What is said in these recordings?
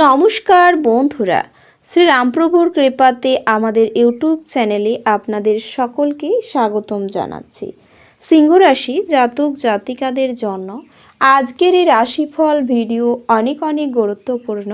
নমস্কার বন্ধুরা শ্রী রামপ্রভুর কৃপাতে আমাদের ইউটিউব চ্যানেলে আপনাদের সকলকে স্বাগতম জানাচ্ছি। সিংহ রাশি জাতক জাতিকাদের জন্য আজকের এই রাশিফল ভিডিও অনেক অনেক গুরুত্বপূর্ণ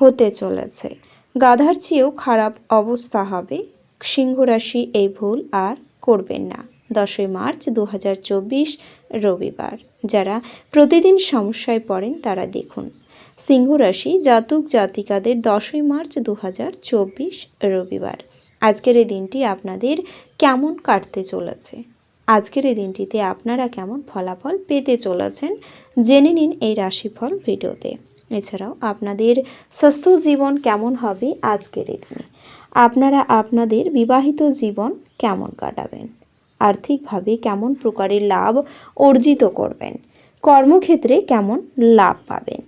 হতে চলেছে। গাধার চেয়েও খারাপ অবস্থা হবে সিংহ রাশি এই ভুল আর করবেন না। দশই মার্চ দু হাজার চব্বিশ রবিবার, যারা প্রতিদিন সমস্যায় পড়েন তারা দেখুন। সিংহ রাশি জাতক জাতিকাদের দশই মার্চ দু হাজার চব্বিশ রবিবার। আজকের এই দিনটি আপনাদের কেমন কাটতে চলেছে? আজকের এই দিনটিতে আপনারা কেমন ফলাফল পেতে চলেছেন? জেনে নিন এই রাশিফল ভিডিওতে। এছাড়াও আপনাদের স্বাস্থ্য জীবন কেমন হবে আজকের এই দিনে? আপনারা আপনাদের বিবাহিত জীবন কেমন কাটাবেন? আর্থিকভাবে কেমন প্রকারের লাভ অর্জিত করবেন? কর্মক্ষেত্রে কেমন লাভ পাবেন?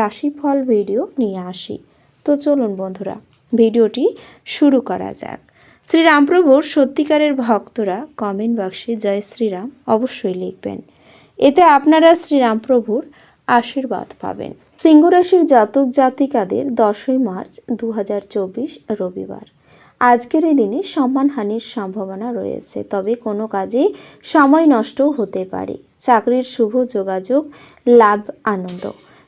রাশিফল ভিডিও নিয়ে আসি। তো চলুন বন্ধুরা, ভিডিওটি শুরু করা যাক। শ্রীরামপ্রভুর সত্যিকারের ভক্তরা কমেন্ট বক্সে জয় শ্রীরাম অবশ্যই লিখবেন। এতে আপনারা শ্রীরামপ্রভুর আশীর্বাদ পাবেন। সিংহরাশির জাতক জাতিকাদের দশই মার্চ দু হাজার চব্বিশ রবিবার। আজকের এই দিনে সম্মানহানির সম্ভাবনা রয়েছে, তবে কোনো কাজে সময় নষ্টও হতে পারে। চাকরির শুভ যোগাযোগ, লাভ, আনন্দ।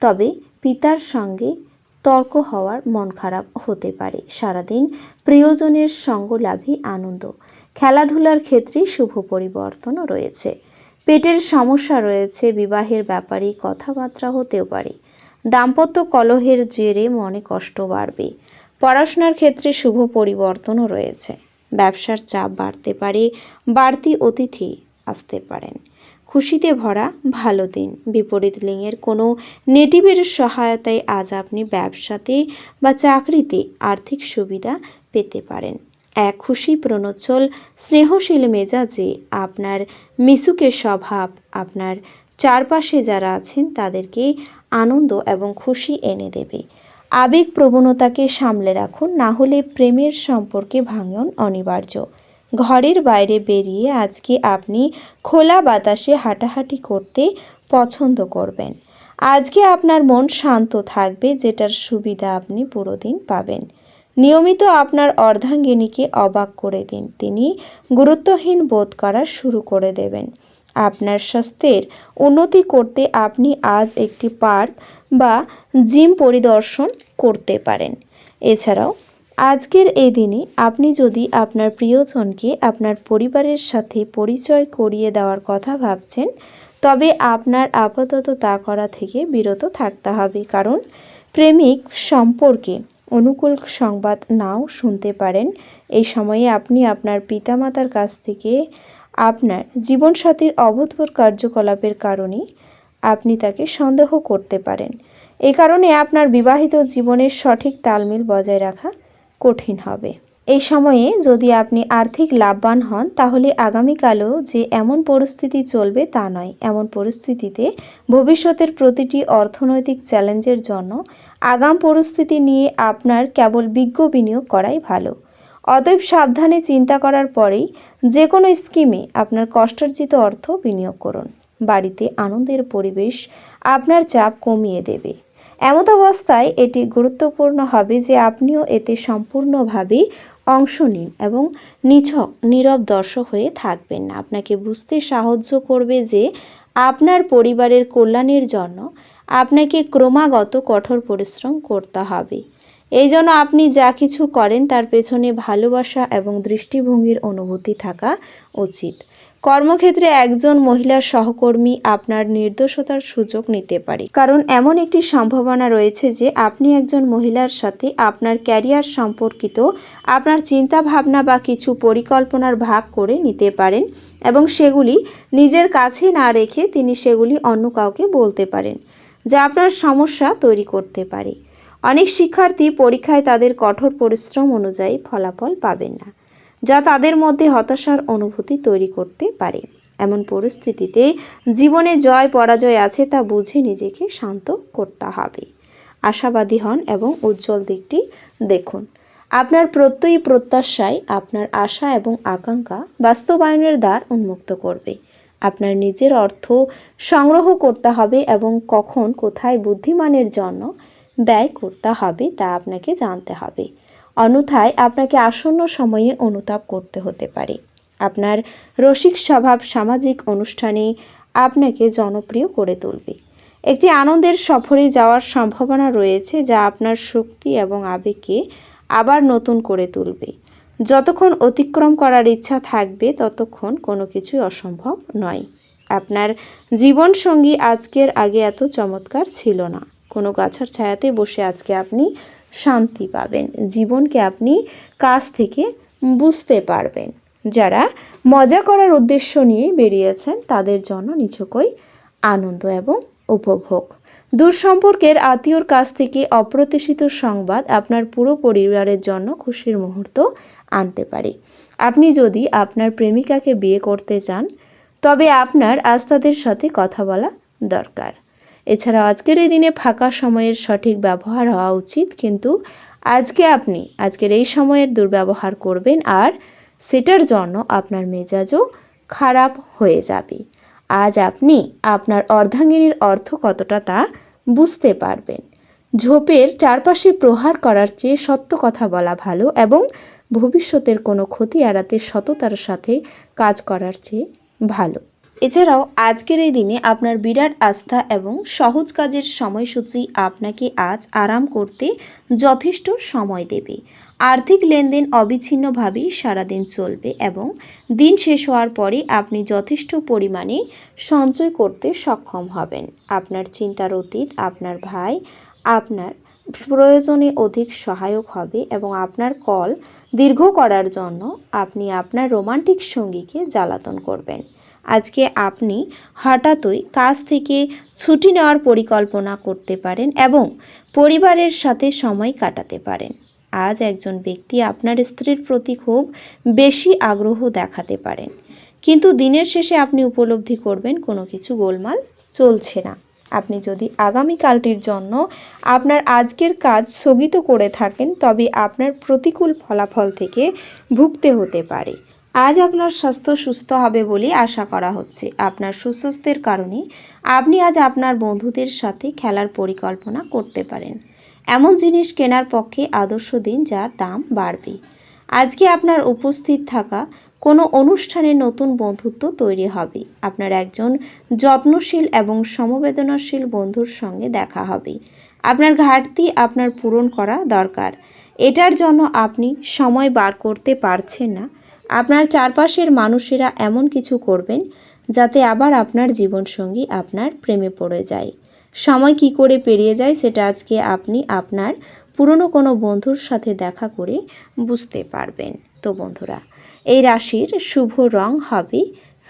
তবে পিতার সঙ্গে তর্ক হওয়ার মন খারাপ হতে পারে। সারাদিন প্রিয়জনের সঙ্গ লাভই আনন্দ। খেলাধুলার ক্ষেত্রে শুভ পরিবর্তনও রয়েছে। পেটের সমস্যা রয়েছে, বিবাহের ব্যাপারে কথাবার্তা হতেও পারে। দাম্পত্য কলহের জেরে মনে কষ্ট বাড়বে। পড়াশোনার ক্ষেত্রে শুভ পরিবর্তনও রয়েছে। ব্যবসার চাপ বাড়তে পারে, বাড়তি অতিথি আসতে পারেন। খুশিতে ভরা ভালো দিন। বিপরীত লিঙ্গের কোনো নেটিভের সহায়তায় আজ আপনি ব্যবসাতে বা চাকরিতে আর্থিক সুবিধা পেতে পারেন। এক খুশি প্রণোজ্জ্বল স্নেহশীল মেজাজে আপনার মিশুকের স্বভাব, আপনার চারপাশে যারা আছেন তাদেরকে আনন্দ এবং খুশি এনে দেবে। আবেগ প্রবণতাকে সামলে রাখুন, না হলে প্রেমের সম্পর্কে ভাঙন অনিবার্য। ঘরের বাইরে বেরিয়ে আজকে আপনি খোলা বাতাসে হাঁটাহাঁটি করতে পছন্দ করবেন। আজকে আপনার মন শান্ত থাকবে, যেটার সুবিধা আপনি পুরো দিন পাবেন। নিয়মিত আপনার অর্ধাঙ্গিনীকে অবাক করে দিন। তিনি গুরুত্বহীন বোধ করা শুরু করে দেবেন। আপনার স্বাস্থ্যের উন্নতি করতে আপনি আজ একটি পার্ক বা জিম পরিদর্শন করতে পারেন। এছাড়াও আজকের এই দিনে আপনি যদি আপনার প্রিয়জনকে আপনার পরিবারের সাথে পরিচয় করিয়ে দেওয়ার কথা ভাবছেন, তবে আপনার আপাতত তা করা থেকে বিরত থাকতে হবে। কারণ প্রেমিক সম্পর্কে অনুকূল সংবাদ নাও শুনতে পারেন। এই সময়ে আপনি আপনার পিতামাতার কাছ থেকে আপনার জীবনসাথীর অভূতপূর্ব কার্যকলাপের কারণে আপনি তাকে সন্দেহ করতে পারেন। এই কারণে আপনার বিবাহিত জীবনের সঠিক তালমিল বজায় রাখা কঠিন হবে। এই সময়ে যদি আপনি আর্থিক লাভবান হন, তাহলে আগামীকালও যে এমন পরিস্থিতি চলবে তা নয়। এমন পরিস্থিতিতে ভবিষ্যতের প্রতিটি অর্থনৈতিক চ্যালেঞ্জের জন্য আগাম পরিস্থিতি নিয়ে আপনার কেবল বিজ্ঞ বিনিয়োগ করাই ভালো। অতএব সাবধানে চিন্তা করার পরেই যে কোনো স্কিমে আপনার কষ্টার্জিত অর্থ বিনিয়োগ করুন। বাড়িতে আনন্দের পরিবেশ আপনার চাপ কমিয়ে দেবে। এমত অবস্থায় এটি গুরুত্বপূর্ণ হবে যে আপনিও এতে সম্পূর্ণভাবে অংশ নিন এবং নিছক নীরব দর্শক হয়ে থাকবেন না। আপনাকে বুঝতে সাহায্য করবে যে আপনার পরিবারের কল্যাণের জন্য আপনাকে ক্রমাগত কঠোর পরিশ্রম করতে হবে। এই জন্য আপনি যা কিছু করেন তার পেছনে ভালোবাসা এবং দৃষ্টিভঙ্গির অনুভূতি থাকা উচিত। কর্মক্ষেত্রে একজন মহিলা সহকর্মী আপনার নির্দোষতার সুযোগ নিতে পারে। কারণ এমন একটি সম্ভাবনা রয়েছে যে আপনি একজন মহিলার সাথে আপনার ক্যারিয়ার সম্পর্কিত আপনার চিন্তা ভাবনা বা কিছু পরিকল্পনার ভাগ করে নিতে পারেন এবং সেগুলি নিজের কাছে না রেখে তিনি সেগুলি অন্য কাউকে বলতে পারেন, যা আপনার সমস্যা তৈরি করতে পারে। অনেক শিক্ষার্থী পরীক্ষায় তাদের কঠোর পরিশ্রম অনুযায়ী ফলাফল পাবেন না। যা তাদের মধ্যে হতাশার অনুভূতি তৈরি করতে পারে। এমন পরিস্থিতিতে জীবনে জয়, পরাজয় আছে তা বুঝে নিজেকে শান্ত করতে হবে। আশাবাদী হন এবং উজ্জ্বল দিকটি দেখুন। আপনার প্রত্যয়ী প্রত্যাশায় আপনার আশা এবং আকাঙ্ক্ষা বাস্তবায়নের দ্বার উন্মুক্ত করবে। আপনার নিজের অর্থ সংগ্রহ করতে হবে এবং কখন কোথায় বুদ্ধিমানের জন্য ব্যয় করতে হবে তা আপনাকে জানতে হবে। অন্যথায় আপনাকে আসন্ন সময়ে অনুতাপ করতে হতে পারে। আপনার রসিক স্বভাব সামাজিক অনুষ্ঠানে আপনাকে জনপ্রিয় করে তুলবে। একটি আনন্দের সফরে যাওয়ার সম্ভাবনা রয়েছে যা আপনার শক্তি এবং আবেগকে আবার নতুন করে তুলবে। যতক্ষণ অতিক্রম করার ইচ্ছা থাকবে, ততক্ষণ কোনো কিছুই অসম্ভব নয়। আপনার জীবনসঙ্গী আজকের আগে এত চমৎকার ছিল না। কোনো গাছের ছায়াতে বসে আজকে আপনি শান্তি পাবেন। জীবনকে আপনি কাছ থেকে বুঝতে পারবেন। যারা মজা করার উদ্দেশ্য নিয়ে বেরিয়েছেন, তাদের জন্য নিছকই আনন্দ এবং উপভোগ। দূর সম্পর্কের আত্মীয়র কাছ থেকে অপ্রত্যাশিত সংবাদ আপনার পুরো পরিবারের জন্য খুশির মুহূর্ত আনতে পারে। আপনি যদি আপনার প্রেমিকাকে বিয়ে করতে চান, তবে আপনার আজ তাদের সাথে কথা বলা দরকার। এছাড়া আজকের এই দিনে ফাঁকা সময়ের সঠিক ব্যবহার হওয়া উচিত, কিন্তু আজকে আপনি, আজকের এই সময়ের দুর্ব্যবহার করবেন আর সেটার জন্য আপনার মেজাজও খারাপ হয়ে যাবে। আজ আপনি আপনার অর্ধাঙ্গিনীর অর্থ কতটা তা বুঝতে পারবেন। ঝোপের চারপাশে প্রহার করার চেয়ে সত্য কথা বলা ভালো এবং ভবিষ্যতের কোনো ক্ষতি এড়াতে সততার সাথে কাজ করার চেয়ে ভালো। এছাড়াও আজকের এই দিনে আপনার বিরাট আস্থা এবং সহজ কাজের সময়সূচি আপনাকে আজ আরাম করতে যথেষ্ট সময় দেবে। আর্থিক লেনদেন অবিচ্ছিন্নভাবেই সারাদিন চলবে এবং দিন শেষ হওয়ার পরে আপনি যথেষ্ট পরিমাণে সঞ্চয় করতে সক্ষম হবেন। আপনার চিন্তার অতীত, আপনার ভাই, আপনার প্রয়োজনে অধিক সহায়ক হবে এবং আপনার কল দীর্ঘ করার জন্য আপনি আপনার রোমান্টিক সঙ্গীকে জ্বালাতন করবেন। আজকে আপনি হঠাৎই কাজ থেকে ছুটি নেওয়ার পরিকল্পনা করতে পারেন এবং পরিবারের সাথে সময় কাটাতে পারেন। আজ একজন ব্যক্তি আপনার স্ত্রীর প্রতি খুব বেশি আগ্রহ দেখাতে পারেন। কিন্তু দিনের শেষে আপনি উপলব্ধি করবেন, কোনো কিছু গোলমাল চলছে না। আপনি যদি আগামীকালটির জন্য আপনার আজকের কাজ স্থগিত করে থাকেন, তবে আপনার প্রতিকূল ফলাফল থেকে ভুগতে হতে পারে। আজ আপনার স্বাস্থ্য সুস্থ হবে বলে আশা করা হচ্ছে। আপনার সুস্বাস্থ্যের কারণে আপনি আজ আপনার বন্ধুদের সাথে খেলার পরিকল্পনা করতে পারেন। এমন জিনিস কেনার পক্ষে আদর্শ দিন যার দাম বাড়বে। আজকে আপনার উপস্থিত থাকা কোনো অনুষ্ঠানে নতুন বন্ধুত্ব তৈরি হবে। আপনার একজন যত্নশীল এবং সমবেদনাশীল বন্ধুর সঙ্গে দেখা হবে। আপনার ঘাটতি আপনার পূরণ করা দরকার। এটার জন্য আপনি সময় বার করতে পারছেন না। আপনার চারপাশের মানুষেরা এমন কিছু করবেন যাতে আবার আপনার জীবনসঙ্গী আপনার প্রেমে পড়ে যায়। সময় কি করে পেরিয়ে যায় সেটা আজকে আপনি আপনার পুরনো কোনো বন্ধুর সাথে দেখা করে বুঝতে পারবেন। তো বন্ধুরা, এই রাশির শুভ রং হবে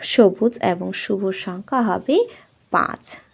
সবুজ এবং শুভ সংখ্যা হবে পাঁচ।